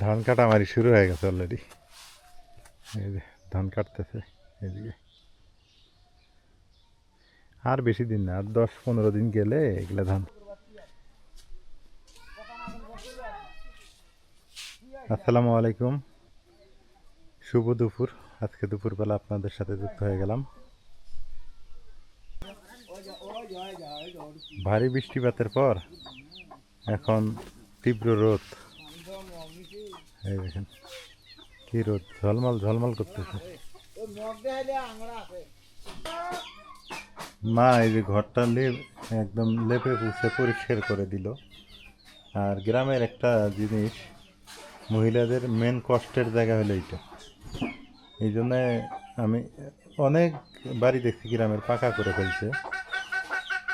ধান কাটা কাটামারি শুরু হয়ে গেছে অলরেডি এই যে, ধান কাটতেছে এদিকে। আর বেশি দিন না, আর দশ পনেরো দিন গেলে এগুলো ধান। আসসালামু আলাইকুম। শুভ দুপুর। আজকে দুপুরবেলা আপনাদের সাথে যুক্ত হয়ে গেলাম। ভারী বৃষ্টিপাতের পর এখন তীব্র রোদ। এই দেখেন, কি রোদ, ঝলমল ঝলমল করতেছে। মা, এই যে ঘরটা লেপ একদম লেপে পুষে পরিষ্কার করে দিল। আর গ্রামের একটা জিনিস, মহিলাদের মেন কষ্টের জায়গা হলো এইটা। এই জন্যে আমি অনেক বাড়ি দেখছি গ্রামের পাকা করে ফেলছে।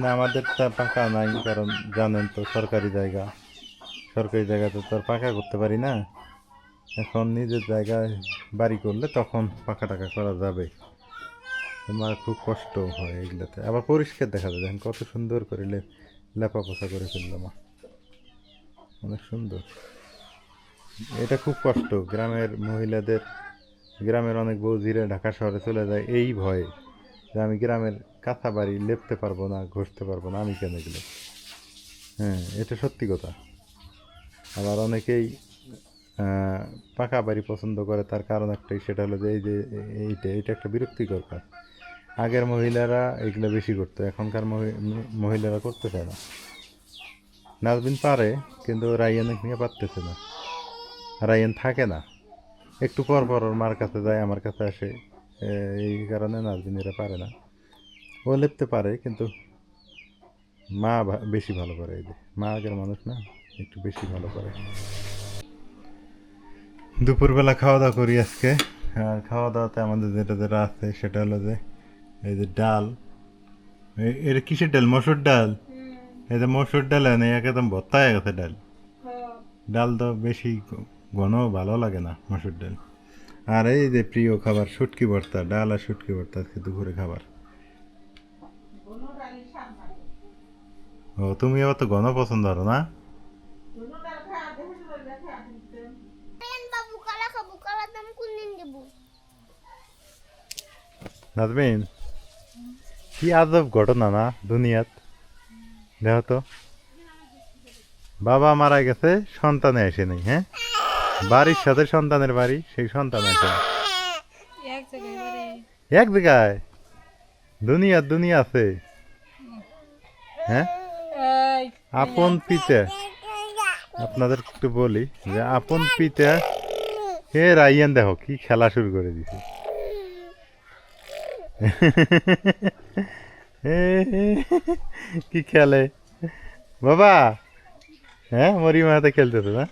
না আমাদের তা পাকা নাই, কারণ জানেন তো, সরকারি জায়গা। সরকারি জায়গাতে তো আর পাকা করতে পারি না। এখন নিজের জায়গায় বাড়ি করলে তখন পাকা টাকা করা যাবে। আমার খুব কষ্ট হয় এগুলোতে। আবার পরিষ্কার দেখা যায়, দেখেন কত সুন্দর করে লেপা পোছা করে ফেলল মা। অনেক সুন্দর। এটা খুব কষ্ট। গ্রামের মহিলাদের, গ্রামের অনেক বৌদিরা ঢাকা শহরে চলে যায় এই ভয়ে যে আমি গ্রামের কাঁথা বাড়ি লেপতে পারব না, ঘষতে পারব না, আমি কেন এগুলো? হ্যাঁ এটা সত্যি কথা। আবার অনেকেই পাকা বাড়ি পছন্দ করে, তার কারণ একটাই, সেটা হলো যে এই যে এইটা এটা একটা বিরক্তিকর কাজ। আগের মহিলারা এগুলো বেশি করতো, এখনকার মহি- মহিলারা করতে চায় না। নাজবিন পারে, কিন্তু রাইয়ান নিয়ে পারতেছে না। রাইয়ান থাকে না। একটু পর পর ওর মার কাছে যায়, আমার কাছে আসে এই কারণে নাজবিন এরা পারে না। ও লেপতে পারে, কিন্তু মা বেশি ভালো করে, এই যে। মা আগের মানুষ না, একটু বেশি ভালো করে। দুপুরবেলা খাওয়া দাওয়া করি আজকে। আর খাওয়া দাওয়াতে আমাদের যেটা যেটা আছে সেটা হলো যে এই যে ডাল। এটা কিসের ডাল? মসুর ডাল? এই যে মসুর ডাল নেই একদম ভত্তা হয়ে গেছে ডাল ডাল তো বেশি ঘন ভালো লাগে না মসুর ডাল। আর এই যে প্রিয় খাবার শুটকি ভর্তা ডাল আর শুটকি ভর্তা আজকে দুপুরে খাবার। ও তুমি আবার তো ঘন পছন্দ করো না? Debu. নাজমিন কি আজব ঘটনা না দুনিয়াত? দেখো তো। বাবা মারা গেছে সন্তানে আসে নেই হ্যাঁ? বাড়ির সাথে সন্তানের বাড়ি সেই সন্তান আসে এক জায়গায় দুনিয়া দুনিয়া আছে। হ্যাঁ? আপন পিতা। আপনাদের একটু বলি যে আপন পিতা হে রাইয়ান, দেখো কি খেলা শুরু করে দিছে। কি খেলে? বাবা! হ্যাঁ মরিমা হাতে খেলতেছে না?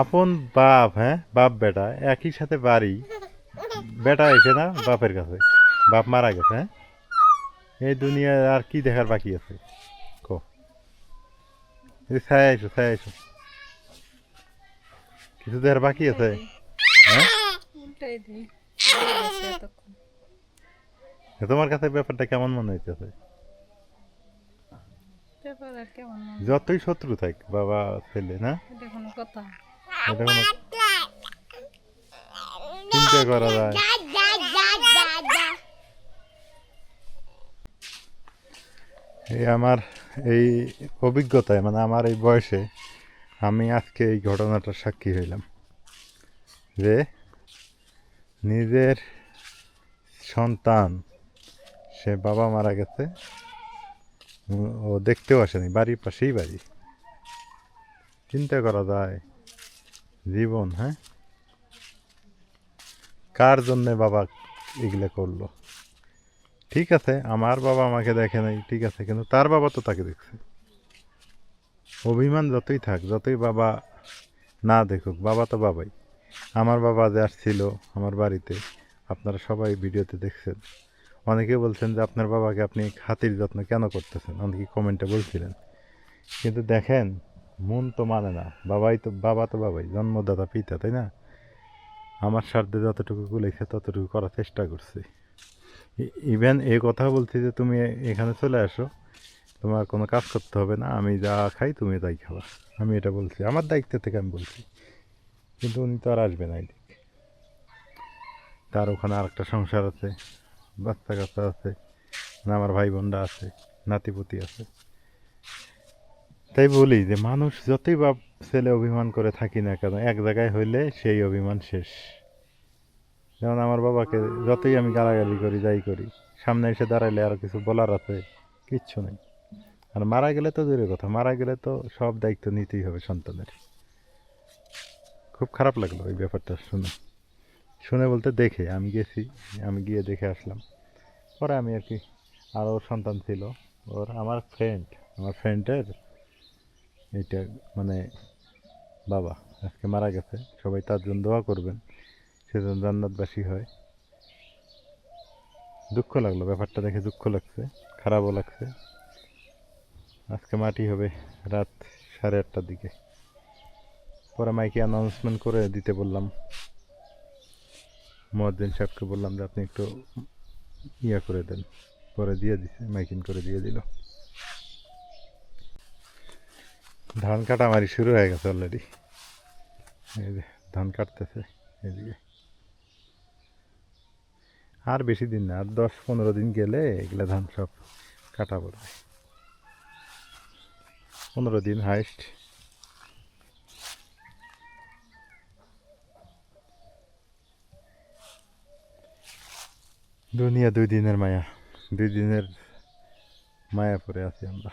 আপন বাপ হ্যাঁ? বাপ বেটা, একই সাথে বাড়ি। বেটা এসে না বাপের কাছে? বাপ মারা গেছে হ্যাঁ? এই দুনিয়ায় আর কি দেখার বাকি আছে? কো। ছায় আইসো ছায় আইসো কিছু দেখার বাকি আছে? হ্যাঁ। তোমার কাছে ব্যাপারটা কেমন মনে হইতেছে? যতই শত্রু থাক বাবা ছেলে না? চিন্তা করা যায়. এই আমার এই অভিজ্ঞতায় মানে আমার এই বয়সে আমি আজকে এই ঘটনাটার সাক্ষী হইলাম যে নিজের সন্তান, সে বাবা মারা গেছে, ও- দেখতেও আসেনি, বাড়ির পাশেই বাড়ি। চিন্তা করা যায়, জীবন হ্যাঁ? কার জন্যে বাবা এগুলো করল? ঠিক আছে, আমার বাবা আমাকে দেখে নাই, ঠিক আছে, কিন্তু তার বাবা তো তাকে দেখছে। অভিমান যতই থাক, যতই বাবা না দেখুক, বাবা তো বাবাই। আমার বাবা যে আসছিল আমার বাড়িতে, আপনারা সবাই ভিডিওতে দেখছেন। অনেকে বলছেন যে আপনার বাবাকে আপনি হাতির যত্ন কেন করতেছেন? অনেকে কমেন্টে বলছিলেন। কিন্তু দেখেন, মন তো মানে না। বাবাই তো, বাবা তো বাবাই, জন্মদাতা পিতা, তাই না? আমার স্বার্থে যতটুকু গুলেছে ততটুকু করার চেষ্টা করছি। ইভেন এই কথা বলছি যে তুমি এখানে চলে আসো। তোমার কোনো কাজ করতে হবে না, আমি যা খাই তুমি তাই খাবা। আমি এটা বলছি, আমার দায়িত্ব থেকে আমি বলছি। কিন্তু উনি তো আর আসবে না এদিক। তার ওখানে আরেকটা সংসার আছে, বাচ্চা কাচ্চা আছে আমার ভাই বোনরা আছে নাতিপুতি আছে। তাই বলি যে মানুষ যতই বাপ ছেলে অভিমান করে থাকি না কেন, এক জায়গায় হইলে সেই অভিমান শেষ। যেমন আমার বাবাকে যতই আমি গালাগালি করি, যাই করি, সামনে এসে দাঁড়াইলে আর কিছু বলার আছে, কিচ্ছু নেই। আর মারা গেলে তো দূরের কথা, মারা গেলে তো সব দায়িত্ব নিতেই হবে সন্তানের। খুব খারাপ লাগল ওই ব্যাপারটা শুনে। শুনে বলতে দেখে, আমি গেছি, আমি গিয়ে দেখে আসলাম। পরে আমি আর কি, আরও সন্তান ছিল। ওর আমার ফ্রেন্ড আমার ফ্রেন্ডের এইটা মানে বাবা আজকে মারা গেছে, সবাই তার জন্য দোয়া করবেন সেজন্য জান্নাতবাসী হয়। দুঃখ লাগল, ব্যাপারটা দেখে দুঃখ লাগছে, খারাপও লাগছে। আজকে মাটি হবে, রাত সাড়ে আটটার দিকে। পরে মাইকে অ্যানাউন্সমেন্ট করে দিতে বললাম। মহাদ্দিন সাহেবকে বললাম যে, আপনি একটু ইয়া করে দেন। পরে দিয়ে দিছে, মাইকিং করে দিয়ে দিল। ধান কাটা কাটামারি শুরু হয়ে গেছে অলরেডি এই যে ধান কাটতেছে এদিকে। আর বেশি দিন না, আর দশ পনেরো দিন গেলে এগুলো ধান সব কাটা পড়বে। পনেরো দিন হাইস্ট। দুনিয়া দুই দিনের মায়া, দুই দিনের মায়া পরে আছি আমরা।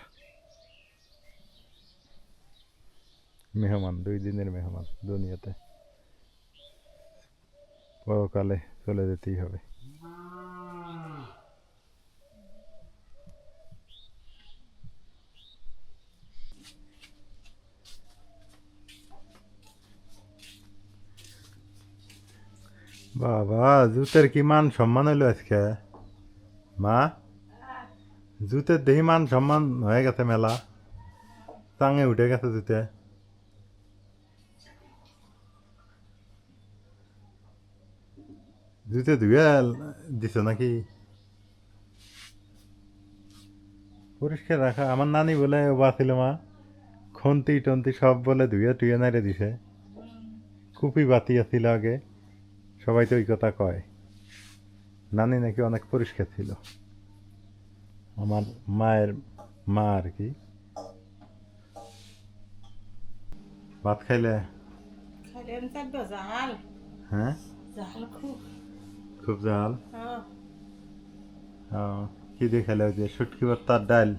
মেহমান, দুই দিনের মেহমান দুনিয়াতে। পরকালে চলে যেতেই হবে। বাবা, জুতের কি মান সম্মান হইল আজকে? মা? জুতের দেহি মান সম্মান হয়ে গেছে মেলা। টাঙে উঠে গেছে জুতে। জুতে ধুয়ে দিছ নাকি? পরিষ্কার রাখা। আমার নানি বলে বা ছিল মা। খন্তি টন্তি সব বলে ধুয়ে টুয়ে নাইরে দিছে। কুপি বাতি আছিল আগে। সবাই তো ওই কথা কয়। নানি নাকি অনেক পরিষ্কার ছিল। আমার মায়ের মা আর কি। ভাত খাইলে? হ্যাঁ? খুব। জাল? হ্যাঁ। কি দিয়ে খেলে ওই যে শুটকি ভর্তার ডাল?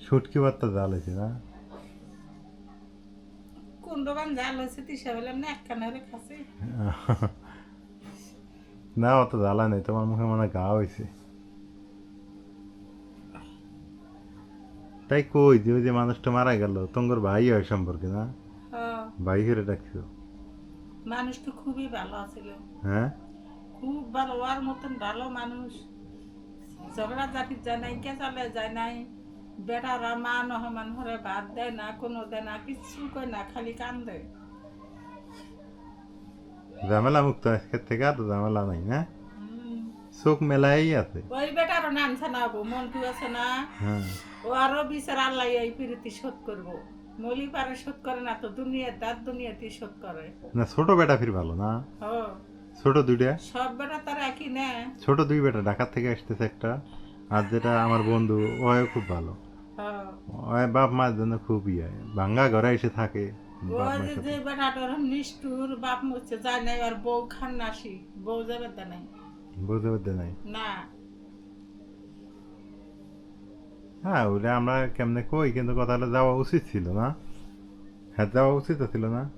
শুটকি ভর্তা জাল হয়েছে না? কোন জাল হয়েছে তিসা বললাম না একখানা হলে খাসি। না অত জ্বালা নেই তোমার মুখে মনে গা হয়েছে তাই কই যে ওই যে মানুষটা মারা গেল তোমার ভাই হয় সম্পর্কে না? ভাই ডাকছো? মানুষ তো খুবই ভালো আছিল। হ্যাঁ? খুব ভালো ওর মতন ভালো মানুষ। ঝগড়া যায় নাই কে চলে যায় নাই। বেটারা মা নহমান হরে ভাত দেয় না কোনো দেয় না কিচ্ছু কয় না খালি কান্দে। ঝামেলা মুক্ত থেকে আর ঝামেলা নাই না। চোখ মেলাই আছে। ওই বেটারও নাম ছানাবো আছে না? হ্যাঁ। ও আরও বিচার আল্লাহ এই প্রীতি শোধ করব। মলি পারে শোধ করে না তো দুনিয়ার দাঁত দুনিয়াতে শোধ করে। না ছোট বেটা ফির ভালো না? ও ছোট দুইটা? সব বেটা তার একই না। ছোট দুই বেটা ঢাকার থেকে আসতেছে একটা। আর যেটা আমার বন্ধু ওও খুব ভালো। হ্যাঁ। বাপ মার জন্য খুব ইয়ে। ভাঙ্গা ঘরে এসে থাকে বাপ যে মায়ের সাথে। যে বেটাটার নিষ্ঠুর বাপ মুচ্ছে যায় নাই আর বউ খান বউ যাবে তা নাই। বুঝতে পারতে নাই? না। হ্যাঁ ওটা আমরা কেমনে কই কিন্তু যাওয়া উচিত ছিল না। হ্যাঁ যাওয়া উচিত ছিল না।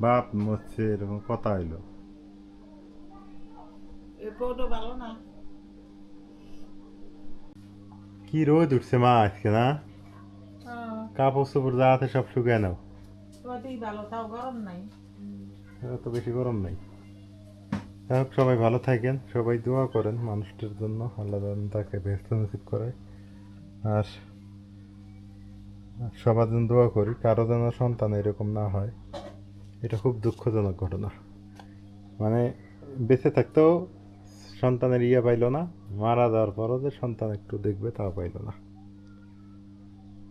বাপ মরছে এরকম কথা হইল। ভালো না। কি রোদ উঠছে মা আজকে না কাপড় চোপড় যা আছে সব শুকিয়ে নাও এত বেশি গরম নাই যাই হোক সবাই ভালো থাকেন সবাই দোয়া করেন মানুষটার জন্য আল্লাহ তাকে ব্যস্ত নসিব করে আর সবার জন্য দোয়া করি কারও যেন সন্তান এরকম না হয় এটা খুব দুঃখজনক ঘটনা মানে বেঁচে থাকতেও সন্তানের ইয়ে পাইল না, মারা যাওয়ার পরও যে সন্তান একটু দেখবে তাও পাইল না।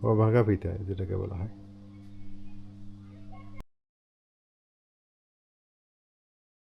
ও ভাগা পিতা যেটাকে বলা হয়।